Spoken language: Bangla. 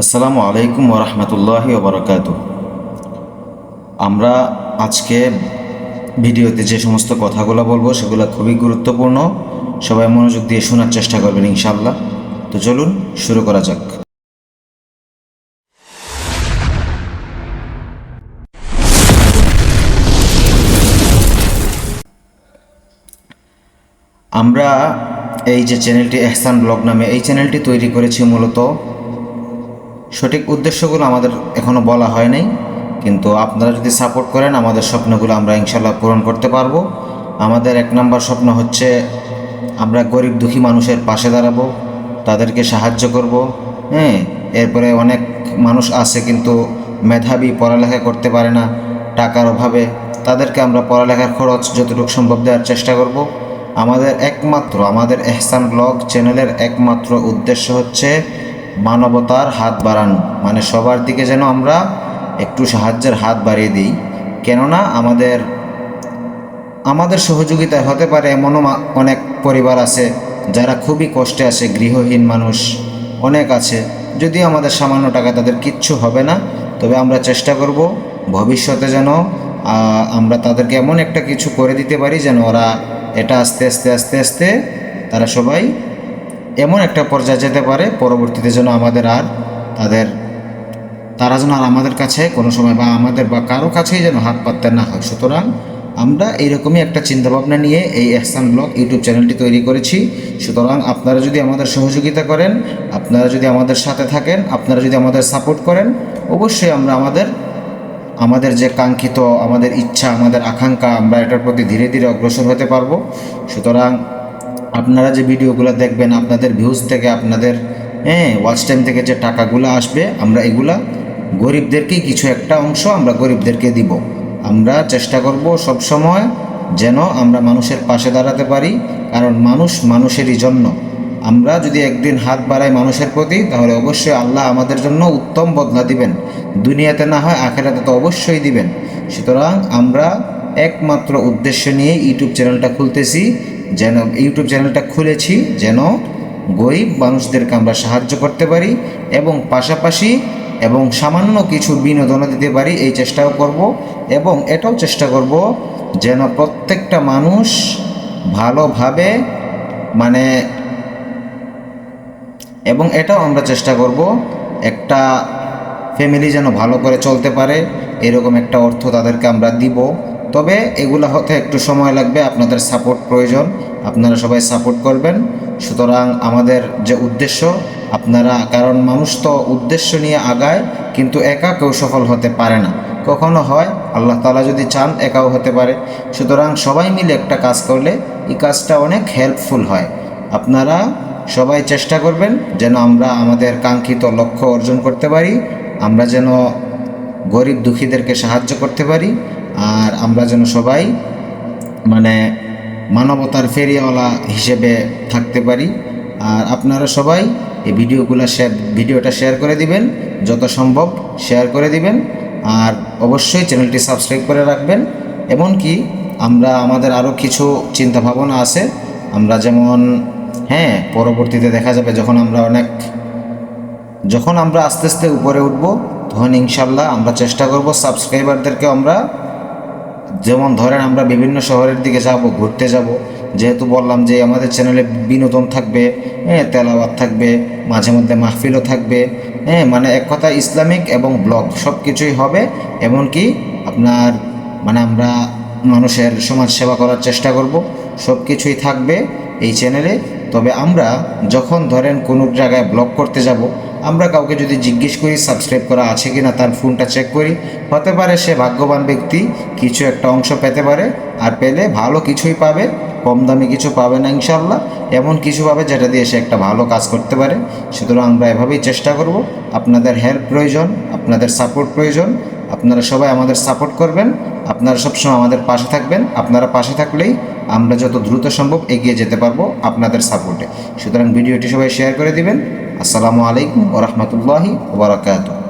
আসসালামু আলাইকুম ওরহমতুল্লাহি ওবরাকাত আমরা আজকে ভিডিওতে যে সমস্ত কথাগুলো বলব সেগুলো খুবই গুরুত্বপূর্ণ। সবাই মনোযোগ দিয়ে শোনার চেষ্টা করবেন ইনশাল্লাহ তো চলুন শুরু করা যাক। আমরা এই যে চ্যানেলটি এহসান ব্লগ নামে এই চ্যানেলটি তৈরি করেছি মূলত সঠিক উদ্দেশ্যগুলো আমাদের এখনও বলা হয় নাই, কিন্তু আপনারা যদি সাপোর্ট করেন, আমাদের স্বপ্নগুলো আমরা ইনশাল্লাহ পূরণ করতে পারব। আমাদের এক নম্বর স্বপ্ন হচ্ছে আমরা গরিব দুঃখী মানুষের পাশে দাঁড়াবো, তাদেরকে সাহায্য করব। হ্যাঁ এরপরে অনেক মানুষ আছে কিন্তু মেধাবী পড়ালেখা করতে পারে না টাকার অভাবে, তাদেরকে আমরা পড়ালেখার খরচ যতটুকু সম্ভব দেওয়ার চেষ্টা করব। আমাদের একমাত্র, আমাদের এহসান ব্লগ চ্যানেলের একমাত্র উদ্দেশ্য হচ্ছে মানবতার হাত বাড়ানো। মানে সবার দিকে যেন আমরা একটু সাহায্যের হাত বাড়িয়ে দিই। কেননা আমাদের আমাদের সহযোগিতায় হতে পারে এমনও অনেক পরিবার আছে যারা খুবই কষ্টে আছে, গৃহহীন মানুষ অনেক আছে। যদি আমাদের সামান্য টাকা তাদের কিচ্ছু হবে না, তবে আমরা চেষ্টা করব ভবিষ্যতে যেন আমরা তাদেরকে এমন একটা কিছু করে দিতে পারি যেন ওরা এটা আস্তে আস্তে আস্তে আস্তে তারা সবাই এমন একটা পর্যায়ে যেতে পারে, পরবর্তীতে যেন আমাদের আর তাদের, তারা যেন আর আমাদের কাছে কোনো সময় বা আমাদের বা কারও কাছেই যেন হাত পাততে না হয়। সুতরাং আমরা এইরকমই একটা চিন্তাভাবনা নিয়ে এই এহসান ব্লগ ইউটিউব চ্যানেলটি তৈরি করেছি। সুতরাং আপনারা যদি আমাদের সহযোগিতা করেন, আপনারা যদি আমাদের সাথে থাকেন, আপনারা যদি আমাদের সাপোর্ট করেন, অবশ্যই আমরা আমাদের আমাদের যে কাঙ্ক্ষিত, আমাদের ইচ্ছা, আমাদের আকাঙ্ক্ষা, আমরা এটার প্রতি ধীরে ধীরে অগ্রসর হতে পারব। সুতরাং আপনারা যে ভিডিওগুলো দেখবেন, আপনাদের ভিউজ থেকে, আপনাদের হ্যাঁ ওয়াচ টাইম থেকে যে টাকাগুলো আসবে, আমরা এগুলা গরিবদেরকেই কিছু একটা অংশ আমরা গরিবদেরকে দিব। আমরা চেষ্টা করব সব সময় যেন আমরা মানুষের পাশে দাঁড়াতে পারি, কারণ মানুষ মানুষেরই জন্য। আমরা যদি একদিন হাত বাড়াই মানুষের প্রতি, তাহলে অবশ্যই আল্লাহ আমাদের জন্য উত্তম বদলা দিবেন। দুনিয়াতে না হয় আখেরাতে তো অবশ্যই দিবেন। সুতরাং আমরা একমাত্র উদ্দেশ্য নিয়ে ইউটিউব চ্যানেলটা খুলতেছি। যেন ইউটিউব চ্যানেলটা খুলেছি, যেন গরিব মানুষদেরকে আমরা সাহায্য করতে পারি এবং পাশাপাশি এবং সামান্য কিছু বিনোদনও দিতে পারি, এই চেষ্টাও করব এবং এটাও চেষ্টা করব যেন প্রত্যেকটা মানুষ ভালোভাবে মানে এবং এটাও আমরা চেষ্টা করব একটা ফ্যামিলি যেন ভালো করে চলতে পারে, এরকম একটা অর্থ তাদেরকে আমরা দিব। তবে এগুলো হতে একটু সময় লাগবে, আপনাদের সাপোর্ট প্রয়োজন, আপনারা সবাই সাপোর্ট করবেন। সুতরাং আমাদের যে উদ্দেশ্য, আপনারা, কারণ মানুষ তো উদ্দেশ্য নিয়ে আগায়, কিন্তু একা কেউ সফল হতে পারে না। কখনো হয়, আল্লাহ তালা যদি চান, একাও হতে পারে। সুতরাং সবাই মিলে একটা কাজ করলে, এই কাজটা অনেক হেল্পফুল হয়। আপনারা সবাই চেষ্টা করবেন যেন আমরা আমাদের কাঙ্ক্ষিত লক্ষ্য অর্জন করতে পারি, আমরা যেন গরিব দুঃখীদেরকে সাহায্য করতে পারি আর আমরা যেন সবাই মানে মানবতার ফেরিওয়ালা হিসেবে থাকতে পারি। আর আপনারা সবাই এই ভিডিওগুলো শেয়ার ভিডিওটা শেয়ার করে দিবেন, যত সম্ভব শেয়ার করে দিবেন। আর অবশ্যই চ্যানেলটি সাবস্ক্রাইব করে রাখবেন। এমনকি আমরা, আমাদের আরও কিছু চিন্তা ভাবনা আছে। আমরা যেমন হ্যাঁ পরবর্তীতে দেখা যাবে যখন আমরা অনেক, যখন আমরা আস্তে আস্তে উপরে উঠব, তখন ইনশাল্লাহ আমরা চেষ্টা করব সাবস্ক্রাইবারদেরকে আমরা যেমন ধরেন আমরা বিভিন্ন শহরের দিকে যাব, ঘুরতে যাব, যেহেতু বললাম যে আমাদের চ্যানেলে বিনোদন থাকবে হ্যাঁ তেলাওয়াত থাকবে, মাঝে মধ্যে মাহফিলও থাকবে হ্যাঁ মানে এক কথা ইসলামিক এবং ব্লগ সব কিছুই হবে, এমনকি আপনার মানে আমরা মানুষের সমাজ সেবা করার চেষ্টা করব সব কিছুই থাকবে এই চ্যানেলে তবে আমরা যখন ধরেন কোনো জায়গায় ব্লগ করতে যাব, আমরা কাউকে যদি জিজ্ঞেস করি সাবস্ক্রাইব করা আছে কি না তার ফোনটা চেক করি, হতে পারে সে ভাগ্যবান ব্যক্তি, কিছু একটা অংশ পেতে পারে, আর পেলে ভালো কিছুই পাবে, কম দামি কিছু পাবে না ইনশাল্লাহ এমন কিছু পাবে যেটা দিয়ে সে একটা ভালো কাজ করতে পারে। সুতরাং আমরা এভাবেই চেষ্টা করব, আপনাদের হেল্প প্রয়োজন, আপনাদের সাপোর্ট প্রয়োজন, আপনারা সবাই আমাদের সাপোর্ট করবেন, আপনারা সবসময় আমাদের পাশে থাকবেন, আপনারা পাশে থাকলেই আমরা যত দ্রুত সম্ভব এগিয়ে যেতে পারব আপনাদের সাপোর্টে। সুতরাং ভিডিওটি সবাই শেয়ার করে দিবেন। আসসালামু আলাইকুম ওরহমতুল্লাহি ওবরাকাতুহ